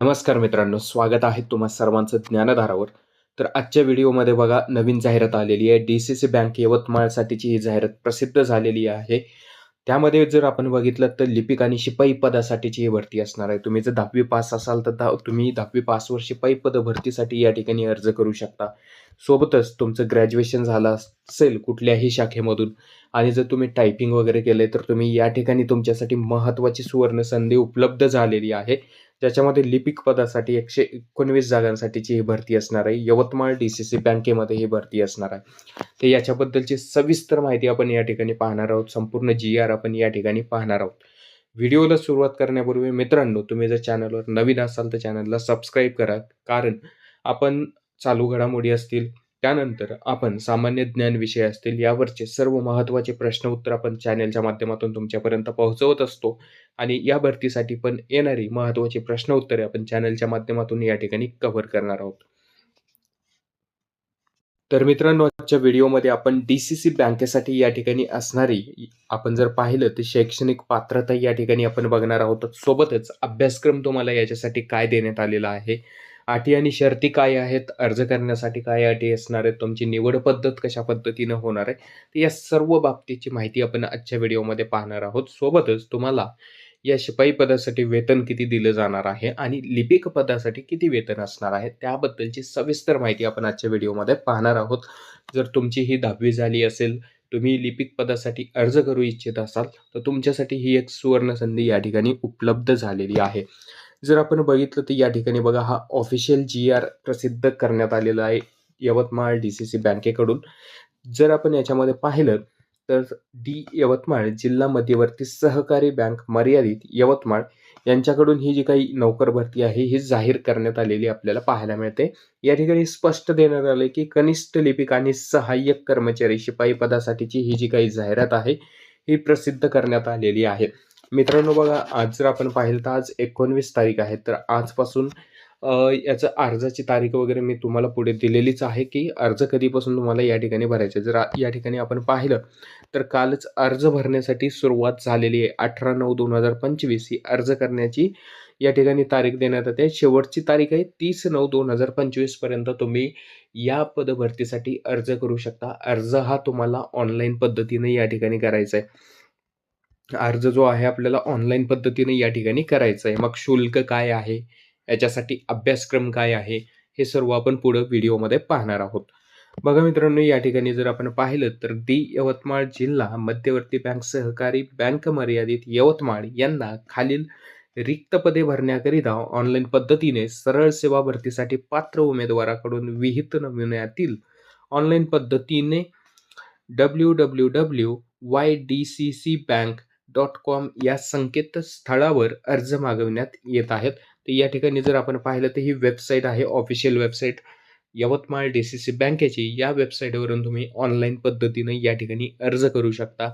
नमस्कार मित्रांनो स्वागत आहे तुम्हा सर्वांचं ज्ञानधारावर. तर आजच्या व्हिडिओमध्ये बघा नवीन जाहिरात आलेली आहे. डी सी सी बँक यवतमाळसाठीची ही जाहिरात प्रसिद्ध झालेली आहे. त्यामध्ये जर आपण बघितलं तर लिपिक आणि शिपाई पदासाठीची ही भरती असणार आहे. तुम्ही जर दहावी पास असाल तर दा तुम्ही दहावी पासवर शिपाई पद भरतीसाठी या ठिकाणी अर्ज करू शकता. सोबतच तुमचं ग्रॅज्युएशन झालं असेल कुठल्याही शाखेमधून आणि जर तुम्ही टायपिंग वगैरे केले तर तुम्ही या ठिकाणी तुमच्यासाठी महत्त्वाची सुवर्ण संधी उपलब्ध झालेली आहे. ज्याच्यामध्ये लिपिक पदासाठी एकशे एकोणवीस जागांसाठीची ही भरती असणार आहे. यवतमाळ डी सी सी बँकेमध्ये ही भरती असणार आहे. तर याच्याबद्दलची सविस्तर माहिती आपण या ठिकाणी पाहणार आहोत. संपूर्ण जी आर आपण या ठिकाणी पाहणार आहोत. व्हिडिओला सुरुवात करण्यापूर्वी मित्रांनो तुम्ही जर चॅनलवर नवीन असाल तर चॅनलला सबस्क्राईब करा. कारण आपण चालू घडामोडी असतील त्यानंतर आपण सामान्य ज्ञान विषय असतील यावरचे सर्व महत्त्वाचे प्रश्न उत्तर आपण चॅनेलच्या माध्यमातून तुमच्यापर्यंत पोहोचवत असतो. आणि या भरतीसाठी पण येणारी महत्त्वाची प्रश्न उत्तरे आपण चॅनलच्या माध्यमातून या ठिकाणी कव्हर करणार आहोत. तर मित्रांनो आजच्या व्हिडिओमध्ये आपण डी सी सी बँकेसाठी या ठिकाणी असणारी आपण जर पाहिलं तर शैक्षणिक पात्रता या ठिकाणी आपण बघणार आहोत. सोबतच अभ्यासक्रम तुम्हाला याच्यासाठी काय देण्यात आलेला आहे? अटी आणि शर्ती काय आहेत? अर्ज करण्यासाठी काय अटी असणार आहेत? तुमची निवड पद्धत कशा पद्धतीनं होणार आहे? तर या सर्व बाबतीची माहिती आपण आजच्या व्हिडिओमध्ये पाहणार आहोत. सोबतच तुम्हाला या शिपाई पदासाठी वेतन किती दिलं जाणार आहे आणि लिपिक पदासाठी किती वेतन असणार आहे त्याबद्दलची सविस्तर माहिती आपण आजच्या व्हिडिओमध्ये पाहणार आहोत. जर तुमची ही दहावी झाली असेल तुम्ही लिपिक पदासाठी अर्ज करू इच्छित असाल तर तुमच्यासाठी ही एक सुवर्ण संधी या ठिकाणी उपलब्ध झालेली आहे. जर आपण बघितलं तर या ठिकाणी बघा हा ऑफिशियल जी आर प्रसिद्ध करण्यात आलेला आहे यवतमाळ डी सी सी बँकेकडून जर आपण याच्यामध्ये पाहिलं तर डी यवतमाळ जिल्हा मध्यवर्ती सहकारी बँक मर्यादित यवतमाळ यांच्याकडून ही जी काही नोकर भरती आहे ही जाहीर करण्यात आलेली आपल्याला पाहायला मिळते. या ठिकाणी स्पष्ट देण्यात आले की कनिष्ठ लिपिक आणि सहाय्यक कर्मचारी शिपाई पदासाठीची ही जी काही जाहिरात आहे ही प्रसिद्ध करण्यात आलेली आहे. मित्रांनो बघा आज जर आपण पाहिलं तर आज एकोणवीस तारीख आहे. तर आजपासून याचं अर्जाची तारीख वगैरे मी तुम्हाला पुढे दिलेलीच आहे की अर्ज कधीपासून तुम्हाला या ठिकाणी भरायचे जर या ठिकाणी आपण पाहिलं तर कालच अर्ज भरण्यासाठी सुरुवात झालेली आहे. अठरा नऊ दोन हजार पंचवीस ही अर्ज करण्याची या ठिकाणी तारीख देण्यात येते. शेवटची तारीख आहे तीस नऊ दोन हजार पंचवीसपर्यंत तुम्ही या पदभरतीसाठी अर्ज करू शकता. अर्ज हा तुम्हाला ऑनलाईन पद्धतीने या ठिकाणी करायचा आहे. अर्ज जो आहे आपल्याला ऑनलाईन पद्धतीने या ठिकाणी करायचा आहे मग शुल्क काय आहे? याच्यासाठी अभ्यासक्रम काय आहे? हे सर्व आपण पुढं व्हिडिओमध्ये पाहणार आहोत. बघा मित्रांनो या ठिकाणी जर आपण पाहिलं तर दी यवतमाळ जिल्हा मध्यवर्ती बँक सहकारी बँक मर्यादित यवतमाळ यांना खालील रिक्त पदे भरण्याकरिता ऑनलाईन पद्धतीने सरळ सेवा भरतीसाठी पात्र उमेदवाराकडून विहित नमुन्यातील ऑनलाईन पद्धतीने W W W Y D C C bank dot com या संकेतस्थळावर अर्ज मागवण्यात येत आहेत. तर या ठिकाणी जर आपण पाहिलं तर ही वेबसाईट आहे official website Yavatmal D C C बँकेची या वेबसाईटवरून तुम्ही ऑनलाईन पद्धतीने या ठिकाणी अर्ज करू शकता.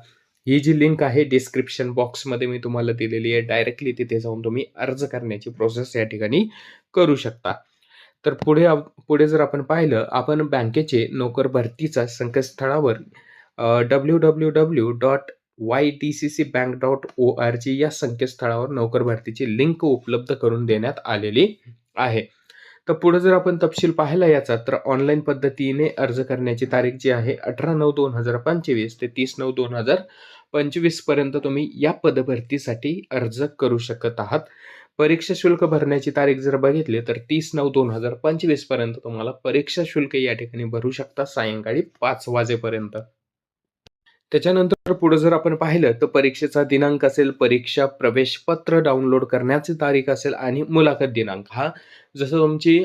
ही जी लिंक आहे डिस्क्रिप्शन बॉक्समध्ये मी तुम्हाला दिलेली आहे. डायरेक्टली तिथे जाऊन तुम्ही अर्ज करण्याची प्रोसेस या ठिकाणी करू शकता. तर पुढे पुढे जर आपण पाहिलं आपण बँकेचे नोकर भरतीचा संकेतस्थळावर W W W dot Y T C C bank dot O R G या संकेतस्थळावर नोकर भरतीची लिंक उपलब्ध करून देण्यात आलेली आहे. तर पुढे जर आपण तपशील पाहिला याचा तर ऑनलाईन पद्धतीने अर्ज करण्याची तारीख जी आहे अठरा नऊ दोन हजार पंचवीस ते तीस नऊ दोन हजार पंचवीसपर्यंत तुम्ही या पदभरतीसाठी अर्ज करू शकत आहात. परीक्षा शुल्क भरण्याची तारीख जर बघितली तर तीस नऊ दोन हजार पंचवीसपर्यंत तुम्हाला परीक्षा शुल्क या ठिकाणी भरू शकता सायंकाळी पाच वाजेपर्यंत. त्याच्यानंतर पुढे जर आपण पाहिलं तर परीक्षेचा दिनांक असेल परीक्षा प्रवेशपत्र डाउनलोड करण्याची तारीख असेल आणि मुलाखत दिनांक. हा जसं तुमची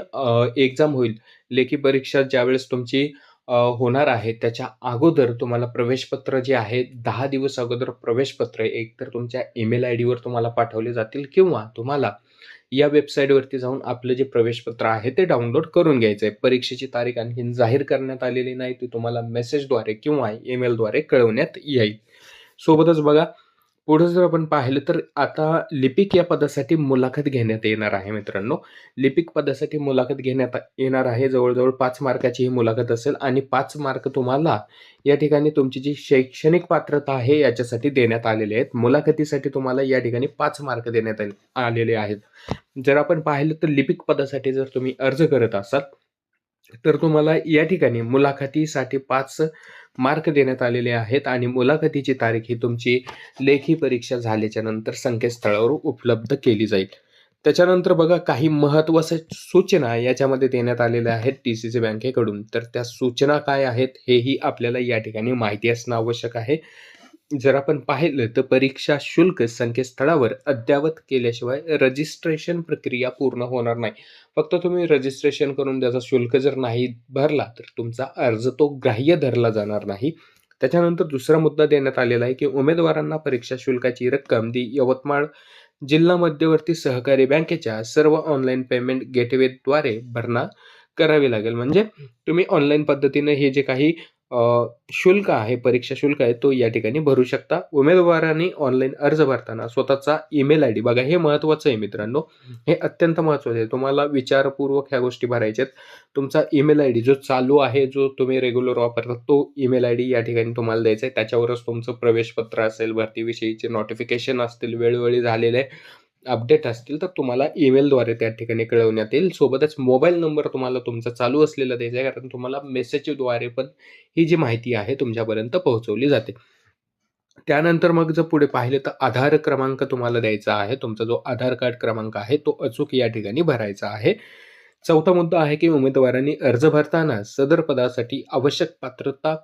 एक्झाम होईल लेखी परीक्षा ज्यावेळेस तुमची होणार आहे त्याच्या अगोदर तुम्हाला प्रवेशपत्र जे आहे दहा दिवस अगोदर प्रवेशपत्र एक तर तुमच्या ईमेल आय डीवर तुम्हाला पाठवले जातील किंवा तुम्हाला या वेबसाईटवरती जाऊन आपलं जे प्रवेशपत्र आहे ते डाउनलोड करून घ्यायचं आहे परीक्षेची तारीख आणखी जाहीर करण्यात आलेली नाही ती तुम्हाला मेसेजद्वारे किंवा ईमेलद्वारे कळवण्यात येईल. सोबतच बघा पुढे जर आपण पाहिलं तर आता लिपिक या पदासाठी मुलाखत घेण्यात येणार आहे मित्रांनो. लिपिक पदासाठी मुलाखत घेण्यात येणार आहे. जवळजवळ पाच मार्काची ही मुलाखत असेल आणि पाच मार्क तुम्हाला या ठिकाणी तुमची जी शैक्षणिक पात्रता आहे याच्यासाठी देण्यात आलेले आहेत. मुलाखतीसाठी तुम्हाला या ठिकाणी पाच मार्क देण्यात आलेले आहेत. जर आपण पाहिलं तर लिपिक पदासाठी जर तुम्ही अर्ज करत असाल, तर तुम्हाला या ठिकाणी मुलाखतीसाठी पाच मार्क देण्यात आलेले आहेत आणि मुलाखतीची तारीख ही तुमची लेखी परीक्षा झाल्याच्यानंतर संकेतस्थळावर उपलब्ध केली जाईल. त्याच्यानंतर बघा काही महत्त्वाच्या सूचना याच्यामध्ये देण्यात आलेल्या आहेत टी-सी-सी बँकेकडून. तर त्या सूचना काय आहेत हेही आपल्याला या ठिकाणी माहिती असणं आवश्यक आहे. जर आपण पाहिलं तर परीक्षा शुल्क संकेतस्थळावर अद्ययावत केल्याशिवाय रजिस्ट्रेशन प्रक्रिया पूर्ण होणार नाही. फक्त तुम्ही रजिस्ट्रेशन करून त्याचा शुल्क जर नाही भरला तर तुमचा अर्ज तो ग्राह्य धरला जाणार नाही. त्याच्यानंतर दुसरा मुद्दा देण्यात आलेला आहे की उमेदवारांना परीक्षा शुल्काची रक्कम दी यवतमाळ जिल्हा मध्यवर्ती सहकारी बँकेच्या सर्व ऑनलाईन पेमेंट गेटवेद्वारे भरणा करावी लागेल. म्हणजे तुम्ही ऑनलाईन पद्धतीने हे जे काही शुल्क आहे, परीक्षा शुल्क आहे, तो या ठिकाणी भरू शकता. उमेदवारांनी ऑनलाईन अर्ज भरताना स्वतःचा ईमेल आय डी बघा हे महत्त्वाचं आहे मित्रांनो. हे अत्यंत महत्त्वाचं आहे. तुम्हाला विचारपूर्वक ह्या गोष्टी भरायच्या आहेत. तुमचा ईमेल आय डी जो चालू आहे, जो तुम्ही रेग्युलर वापरता तो ईमेल आय डी या ठिकाणी तुम्हाला द्यायचा आहे. त्याच्यावरच तुमचं प्रवेशपत्र असेल, भरतीविषयीचे नोटिफिकेशन असतील, वेळोवेळी झालेले अपडेट असतील तर तुम्हाला ईमेलद्वारे त्या ठिकाणी कळवण्यात येईल. सोबतच मोबाईल नंबर तुम्हाला तुमचा चालू असलेला द्यायचा आहे, कारण तुम्हाला मेसेजद्वारे पण ही जी माहिती आहे तुमच्यापर्यंत पोहोचवली जाते. त्यानंतर मग जर पुढे पाहिलं तर आधार क्रमांक तुम्हाला द्यायचा आहे. तुमचा जो आधार कार्ड क्रमांक आहे तो अचूक या ठिकाणी भरायचा आहे. चौथा मुद्दा आहे की उमेदवारांनी अर्ज भरताना सदर पदासाठी आवश्यक पात्रता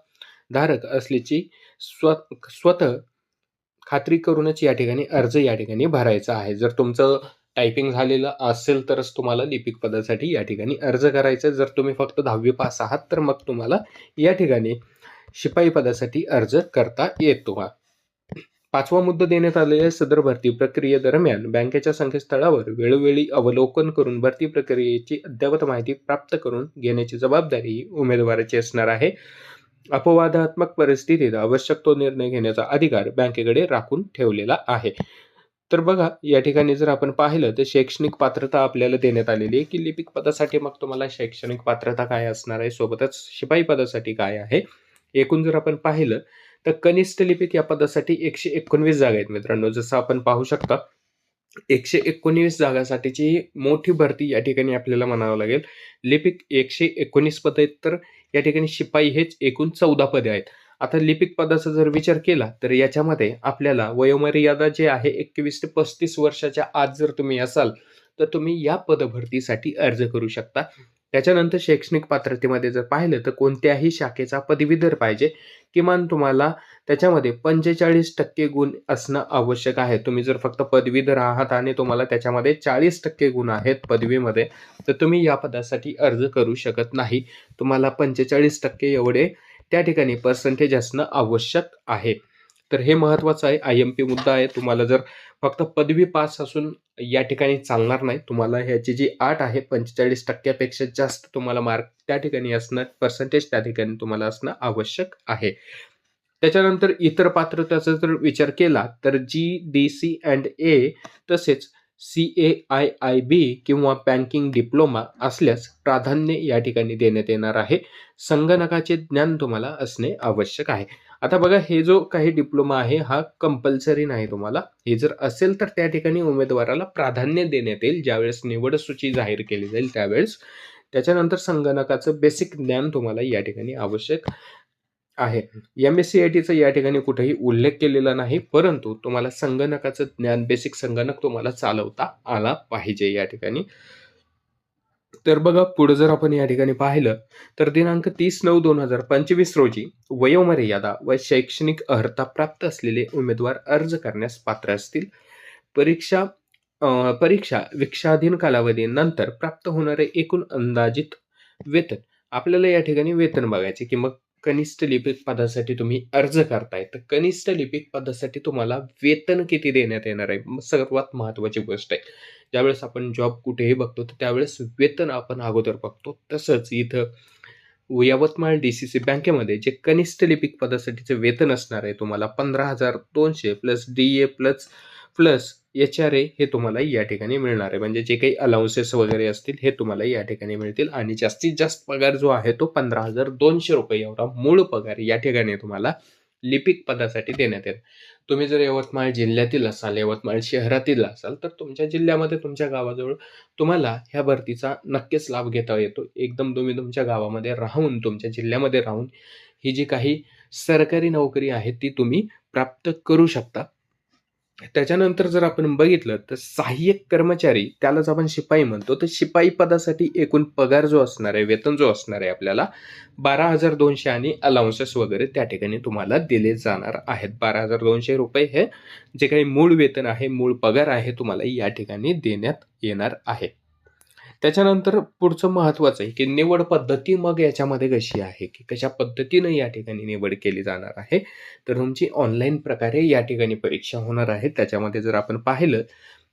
धारक असल्याची स्व स्वतः खात्री करूनच या ठिकाणी अर्ज या ठिकाणी भरायचा आहे. जर तुमचं टायपिंग झालेलं असेल तरच तुम्हाला लिपिक पदासाठी या ठिकाणी अर्ज करायचा आहे. जर तुम्ही फक्त 10वी पास आहात तर मग तुम्हाला या ठिकाणी शिपाई पदासाठी अर्ज करता येतो. पाचवा मुद्दा देण्यात आलेल्या सदर भरती प्रक्रियेदरम्यान बँकेच्या संकेतस्थळावर वेळोवेळी अवलोकन करून भरती प्रक्रियेची अद्ययावत माहिती प्राप्त करून घेण्याची जबाबदारी उमेदवाराची असणार आहे. अपवादात्मक परिस्थितीत आवश्यक तो निर्णय घेण्याचा अधिकार बँकेकडे राखून ठेवलेला आहे. तर बघा या ठिकाणी जर आपण पाहिलं तर शैक्षणिक पात्रता आपल्याला देण्यात आलेली आहे की लिपिक पदासाठी मग तुम्हाला शैक्षणिक पात्रता काय असणार आहे, सोबतच शिपाई पदासाठी काय आहे. एकूण जर आपण पाहिलं तर कनिष्ठ लिपिक या पदासाठी 119 जागा आहेत मित्रांनो. जसं आपण पाहू शकता 119 जागासाठीची मोठी भरती या ठिकाणी आपल्याला म्हणावं लागेल. लिपिक 119 पद आहेत तर या ठिकाणी शिपाई हेच एकूण 14 पदे आहेत. आता लिपिक पदाचा जर विचार केला तर याच्यामध्ये आपल्याला वयोमर्यादा जे आहे 21 ते 35 वर्षाच्या आत जर तुम्ही असाल तर तुम्ही या पदभरतीसाठी अर्ज करू शकता. त्याच्यानंतर शैक्षणिक पात्रतेमध्ये जर पाहिलं तर कोणत्याही शाखेचा पदवीधर पाहिजे. किमान तुम्हाला त्याच्यामध्ये 45% गुण असणं आवश्यक आहे. तुम्ही जर फक्त पदवीधर आहात आणि तुम्हाला त्याच्यामध्ये 40% गुण आहेत पदवीमध्ये तर तुम्ही या पदासाठी अर्ज करू शकत नाही. तुम्हाला 45% एवढे त्या ठिकाणी पर्सेंटेज असणं आवश्यक आहे. तर हे महत्त्वाचं आहे. आय-एम-पी मुद्दा आहे. तुम्हाला जर फक्त पदवी पास असून या ठिकाणी चालणार नाही. तुम्हाला ह्याची जी आठ आहे पंचेचाळीस टक्क्यापेक्षा जास्त तुम्हाला मार्क त्या ठिकाणी असणं, पर्सेंटेज त्या ठिकाणी तुम्हाला असणं आवश्यक आहे. त्याच्यानंतर इतर पात्रतेचा जर विचार केला तर जी-डी-सी अँड ए तसेच सी-ए-आय-आय-बी किंवा बँकिंग डिप्लोमा असल्यास प्राधान्य या ठिकाणी देण्यात येणार आहे. संगणकाचे ज्ञान तुम्हाला असणे आवश्यक आहे. आता बघा हे जो काही डिप्लोमा आहे हा कंपल्सरी नाही तुम्हाला. हे जर असेल तर त्या ठिकाणी उमेदवाराला प्राधान्य देण्यात येईल ज्यावेळेस निवड सूची जाहीर केली जाईल त्यावेळेस. त्याच्यानंतर संगणकाचं बेसिक ज्ञान तुम्हाला या ठिकाणी आवश्यक आहे. एम-एस-सी-आय-टीचा या ठिकाणी कुठेही उल्लेख केलेला नाही. परंतु तुम्हाला संगणकाचं ज्ञान, बेसिक संगणक तुम्हाला चालवता आला पाहिजे या ठिकाणी. तर बघा पुढे जर आपण या ठिकाणी पाहिलं तर दिनांक 30/9/2025 रोजी वयोमर्यादा व शैक्षणिक अर्हता प्राप्त असलेले उमेदवार अर्ज करण्यास पात्र असतील. परीक्षा परीक्षा विक्षाधीन कालावधीनंतर प्राप्त होणारे एकूण अंदाजित वेतन आपल्याला या ठिकाणी वेतन बघायचे की मग कनिष्ठ लिपिक पदासाठी तुम्ही अर्ज करताय तर कनिष्ठ लिपिक पदासाठी तुम्हाला वेतन किती देण्यात येणार आहे? सर्वात महत्त्वाची गोष्ट आहे. ज्यावेळेस आपण जॉब कुठेही बघतो तर त्यावेळेस वेतन आपण अगोदर बघतो. तसंच इथं यवतमाळ डी सी सी बँकेमध्ये जे कनिष्ठ लिपिक पदासाठीचं वेतन असणार आहे तुम्हाला पंधरा हजार दोनशे plus D A plus plus H R A हे तुम्हाला या ठिकाणी मिळणार आहे. म्हणजे जे काही अलाउन्सेस वगैरे असतील हे तुम्हाला या ठिकाणी मिळतील. आणि जास्तीत जास्त पगार जो आहे तो पंधरा हजार दोनशे रुपये एवढा मूळ पगार या ठिकाणी तुम्हाला लिपिक पदासाठी देण्यात येईल. तुम्ही जर यवतमाळ जिल्ह्यातील असाल यवतमाळ शहरातील असाल तर तुमच्या जिल्ह्यामध्ये तुमच्या गावाजवळ तुम्हाला ह्या भरतीचा नक्कीच लाभ घेता येतो. एकदम तुम्ही तुमच्या गावामध्ये राहून तुमच्या जिल्ह्यामध्ये राहून ही जी काही सरकारी नोकरी आहे ती तुम्ही प्राप्त करू शकता. त्याच्यानंतर जर आपण बघितलं तर सहाय्यक कर्मचारी त्यालाच आपण शिपाई म्हणतो. तर शिपाई पदासाठी एकूण पगार जो असणार आहे वेतन जो असणार आहे आपल्याला बारा हजार दोनशे आणि अलाउन्सेस वगैरे त्या ठिकाणी तुम्हाला दिले जाणार आहेत. बारा हजार दोनशे रुपये हे जे काही मूळ वेतन आहे मूळ पगार आहे तुम्हाला या ठिकाणी देण्यात येणार आहे. त्याच्यानंतर पुढचं महत्त्वाचं आहे की निवड पद्धती मग याच्यामध्ये कशी आहे? की कशा पद्धतीनं या ठिकाणी निवड केली जाणार आहे? तर तुमची ऑनलाईन प्रकारे या ठिकाणी परीक्षा होणार आहे. त्याच्यामध्ये जर आपण पाहिलं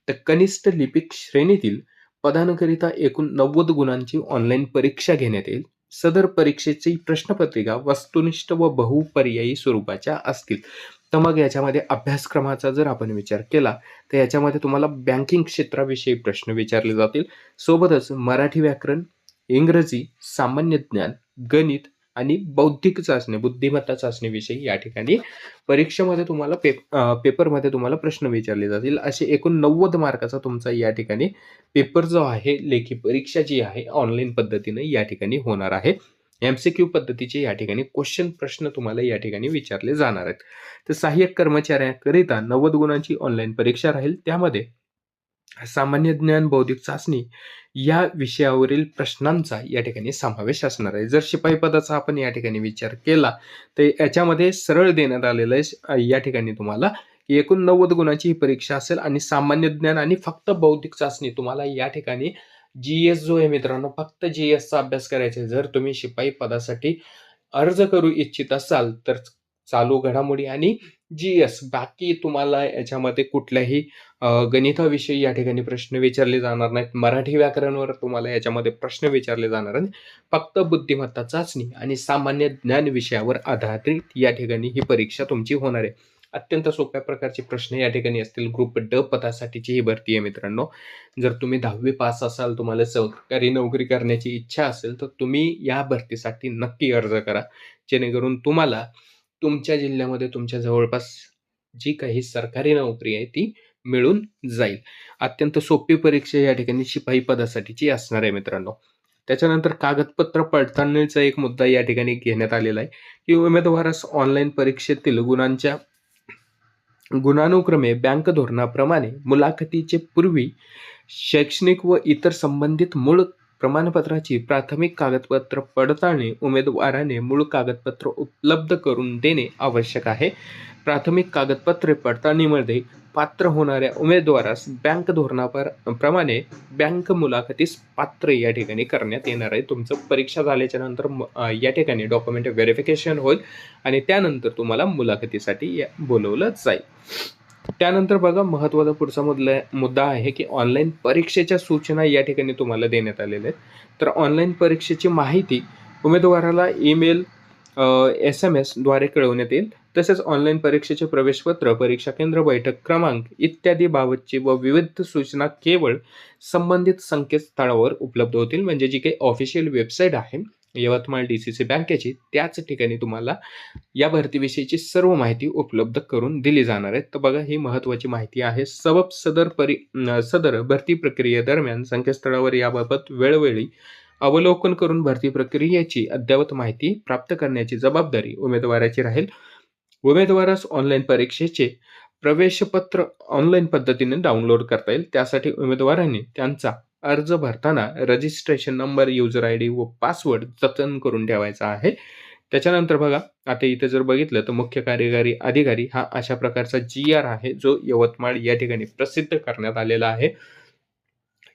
तर कनिष्ठ लिपिक श्रेणीतील पदांकरिता एकूण नव्वद गुणांची ऑनलाईन परीक्षा घेण्यात येईल. सदर परीक्षेची प्रश्नपत्रिका वस्तुनिष्ठ व बहुपर्यायी स्वरूपाच्या असतील. तर मग याच्यामध्ये अभ्यासक्रमाचा जर आपण विचार केला तर याच्यामध्ये तुम्हाला बँकिंग क्षेत्राविषयी प्रश्न विचारले जातील. सोबतच मराठी व्याकरण इंग्रजी सामान्य ज्ञान गणित आणि बौद्धिक चाचणी बुद्धिमत्ता चाचणीविषयी या ठिकाणी परीक्षेमध्ये तुम्हाला पेप पेपरमध्ये तुम्हाला प्रश्न विचारले जातील. असे एकूण नव्वद मार्काचा तुमचा या ठिकाणी पेपर जो आहे लेखी परीक्षा जी आहे ऑनलाईन पद्धतीने या ठिकाणी होणार आहे. एम सी क्यू पद्धतीचे या ठिकाणी क्वेश्चन प्रश्न तुम्हाला या ठिकाणी विचारले जाणार आहेत. तर सहाय्यक कर्मचाऱ्यांकरिता नव्वद गुणांची ऑनलाईन परीक्षा राहील. त्यामध्ये सामान्य ज्ञान बौद्धिक चाचणी या विषयावरील प्रश्नांचा या ठिकाणी समावेश असणार आहे. जर शिपाई पदाचा आपण या ठिकाणी विचार केला तर याच्यामध्ये सरळ देण्यात आलेलं आहे. या ठिकाणी तुम्हाला एकूण नव्वद गुणांची ही परीक्षा असेल आणि सामान्य ज्ञान आणि फक्त बौद्धिक चाचणी तुम्हाला या ठिकाणी जी एस जो आहे मित्रांनो फक्त जी एसचा अभ्यास करायचा जर तुम्ही शिपाई पदासाठी अर्ज करू इच्छित असाल तर चालू घडामोडी आणि जी एस बाकी तुम्हाला याच्यामध्ये कुठल्याही गणिताविषयी या ठिकाणी प्रश्न विचारले जाणार नाहीत. मराठी व्याकरणवर तुम्हाला याच्यामध्ये प्रश्न विचारले जाणार आहेत. फक्त बुद्धिमत्ता चाचणी आणि सामान्य ज्ञान विषयावर आधारित या ठिकाणी ही परीक्षा तुमची होणार आहे. अत्यंत सोप्या प्रकारचे प्रश्न या ठिकाणी असतील. ग्रुप ड पदासाठीची ही भरती आहे मित्रांनो. जर तुम्ही दहावी पास असाल तुम्हाला सरकारी नोकरी करण्याची इच्छा असेल तर तुम्ही या भरतीसाठी नक्की अर्ज करा. जेणेकरून तुम्हाला तुमच्या जिल्ह्यामध्ये तुमच्या जवळपास जी काही सरकारी नोकरी आहे ती मिळून जाईल. अत्यंत सोपी परीक्षा या ठिकाणी शिपाई पदासाठीची असणार आहे मित्रांनो. त्याच्यानंतर कागदपत्र पडताळणीचा एक मुद्दा या ठिकाणी घेण्यात आलेला आहे. की उमेदवारास ऑनलाईन परीक्षेतील गुणांच्या गुणानुक्रमे बँक धोरणाप्रमाणे मुलाखतीचे पूर्वी शैक्षणिक व इतर संबंधित मूळ प्रमाणपत्राची प्राथमिक कागदपत्र पडताळणे उमेदवाराने मूळ कागदपत्र उपलब्ध करून देणे आवश्यक आहे. प्राथमिक कागदपत्रे पडताळणीमध्ये पात्र होणाऱ्या उमेदवारास बँक धोरणापर प्रमाणे बँक मुलाखतीस पात्र या ठिकाणी करण्यात येणार आहे. तुमचं परीक्षा झाल्याच्यानंतर या ठिकाणी डॉक्युमेंट व्हेरिफिकेशन होईल आणि त्यानंतर तुम्हाला मुलाखतीसाठी बोलवलं जाईल. त्यानंतर बघा महत्त्वाचा पुढचा मुद्दा मुद्दा आहे की ऑनलाईन परीक्षेच्या सूचना या ठिकाणी तुम्हाला देण्यात आलेल्या आहेत. तर ऑनलाईन परीक्षेची माहिती उमेदवाराला ईमेल एस एम एसद्वारे कळवण्यात येईल. तसेच ऑनलाईन परीक्षेचे प्रवेशपत्र परीक्षा केंद्र बैठक क्रमांक इत्यादी बाबतची व विविध सूचना केवळ संबंधित संकेतस्थळावर उपलब्ध होतील. म्हणजे जी काही ऑफिशियल वेबसाईट आहे यवतमाळ डी सी सी बँकेची त्याच ठिकाणी तुम्हाला या भरतीविषयीची सर्व माहिती उपलब्ध करून दिली जाणार आहे. तर बघा ही महत्त्वाची माहिती आहे. सबब सदर परी सदर भरती प्रक्रियेदरम्यान संकेतस्थळावर याबाबत वेळोवेळी अवलोकन करून भरती प्रक्रियेची अद्ययावत माहिती प्राप्त करण्याची जबाबदारी उमेदवाराची राहील. उमेदवारास ऑनलाईन परीक्षेचे प्रवेशपत्र ऑनलाईन पद्धतीने डाउनलोड करता येईल. त्यासाठी उमेदवारांनी त्यांचा अर्ज भरताना registration number user I D व पासवर्ड जतन करून ठेवायचा आहे. त्याच्यानंतर बघा आता इथे जर बघितलं तर मुख्य कार्यकारी अधिकारी हा अशा प्रकारचा जी आर आहे जो यवतमाळ या ठिकाणी प्रसिद्ध करण्यात आलेला आहे.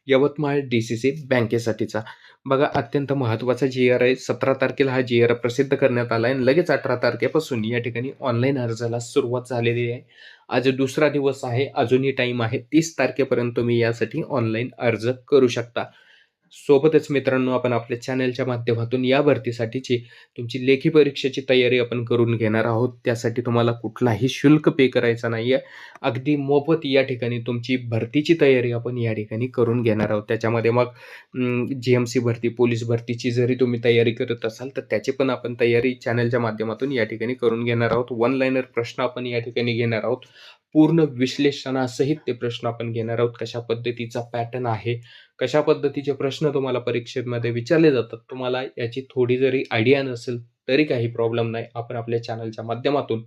यवतमाळ डी सी सी बँकेसाठीचा. बघा अत्यंत महत्त्वाचा जी आर आहे. सतरा तारखेला हा जी आर प्रसिद्ध करण्यात आला आहे आणि लगेच अठरा तारखेपासून या ठिकाणी ऑनलाईन अर्जाला सुरुवात झालेली आहे. आज दुसरा दिवस आहे. अजूनही टाईम आहे. तीस तारखेपर्यंत तुम्ही यासाठी ऑनलाईन अर्ज करू शकता. सोबतच मित्रांनो आपण आपल्या चॅनलच्या माध्यमातून या भरतीसाठीची तुमची लेखी परीक्षेची तयारी आपण करून घेणार आहोत. त्यासाठी तुम्हाला कुठलाही शुल्क पे करायचा नाही आहे अगदी मोफत या ठिकाणी तुमची भरतीची तयारी आपण या ठिकाणी करून घेणार आहोत. त्याच्यामध्ये मग जी एम सी भरती पोलीस भरतीची जरी तुम्ही तयारी करत असाल तर त्याची पण आपण तयारी चॅनलच्या माध्यमातून या ठिकाणी करून घेणार आहोत. वन लाईनर प्रश्न आपण या ठिकाणी घेणार आहोत. पूर्ण विश्लेषणासहित ते प्रश्न आपण घेणार आहोत. कशा पद्धतीचा पॅटर्न आहे? कशा पद्धतीचे प्रश्न तुम्हाला परीक्षेमध्ये विचारले जातात? तुम्हाला याची थोडी जरी आयडिया नसेल तरी काही प्रॉब्लेम नाही. आपण आपल्या चॅनलच्या माध्यमातून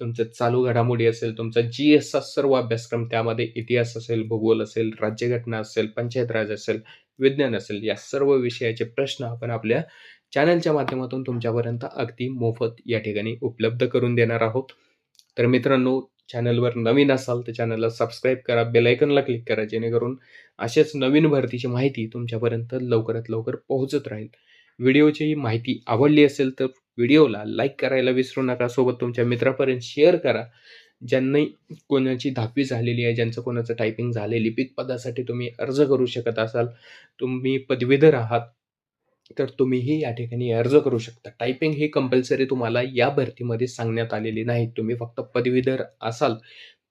तुमचं चालू घडामोडी असेल तुमचा जी एसचा सर्व अभ्यासक्रम त्यामध्ये इतिहास असेल भूगोल असेल राज्यघटना असेल पंचायत राज असेल विज्ञान असेल या सर्व विषयाचे प्रश्न आपण आपल्या चॅनलच्या माध्यमातून तुमच्यापर्यंत अगदी मोफत या ठिकाणी उपलब्ध करून देणार आहोत. तर मित्रांनो चॅनलवर नवीन असाल तर चॅनलला सबस्क्राईब करा बेलायकनला क्लिक करा जेणेकरून अशाच नवीन भरतीची माहिती तुमच्यापर्यंत लवकरात लवकर पोहोचत राहील. व्हिडिओची माहिती आवडली असेल तर व्हिडिओला लाईक करायला विसरू नका सोबत तुमच्या मित्रापर्यंत शेअर करा ज्यांनी कोणाची दहावी झालेली आहे ज्यांचं कोणाचं टायपिंग झालेली पीक पदासाठी तुम्ही अर्ज करू शकत असाल तुम्ही पदवीधर आहात तर तुम्हीही या ठिकाणी अर्ज करू शकता. टायपिंग ही कंपल्सरी तुम्हाला या भरतीमध्ये सांगण्यात आलेली नाही. तुम्ही फक्त पदवीधर असाल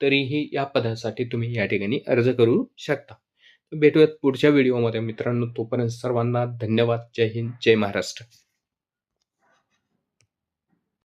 तरीही या पदासाठी तुम्ही या ठिकाणी अर्ज करू शकता. भेटूयात पुढच्या व्हिडिओमध्ये मित्रांनो तोपर्यंत सर्वांना धन्यवाद. जय हिंद. जय महाराष्ट्र.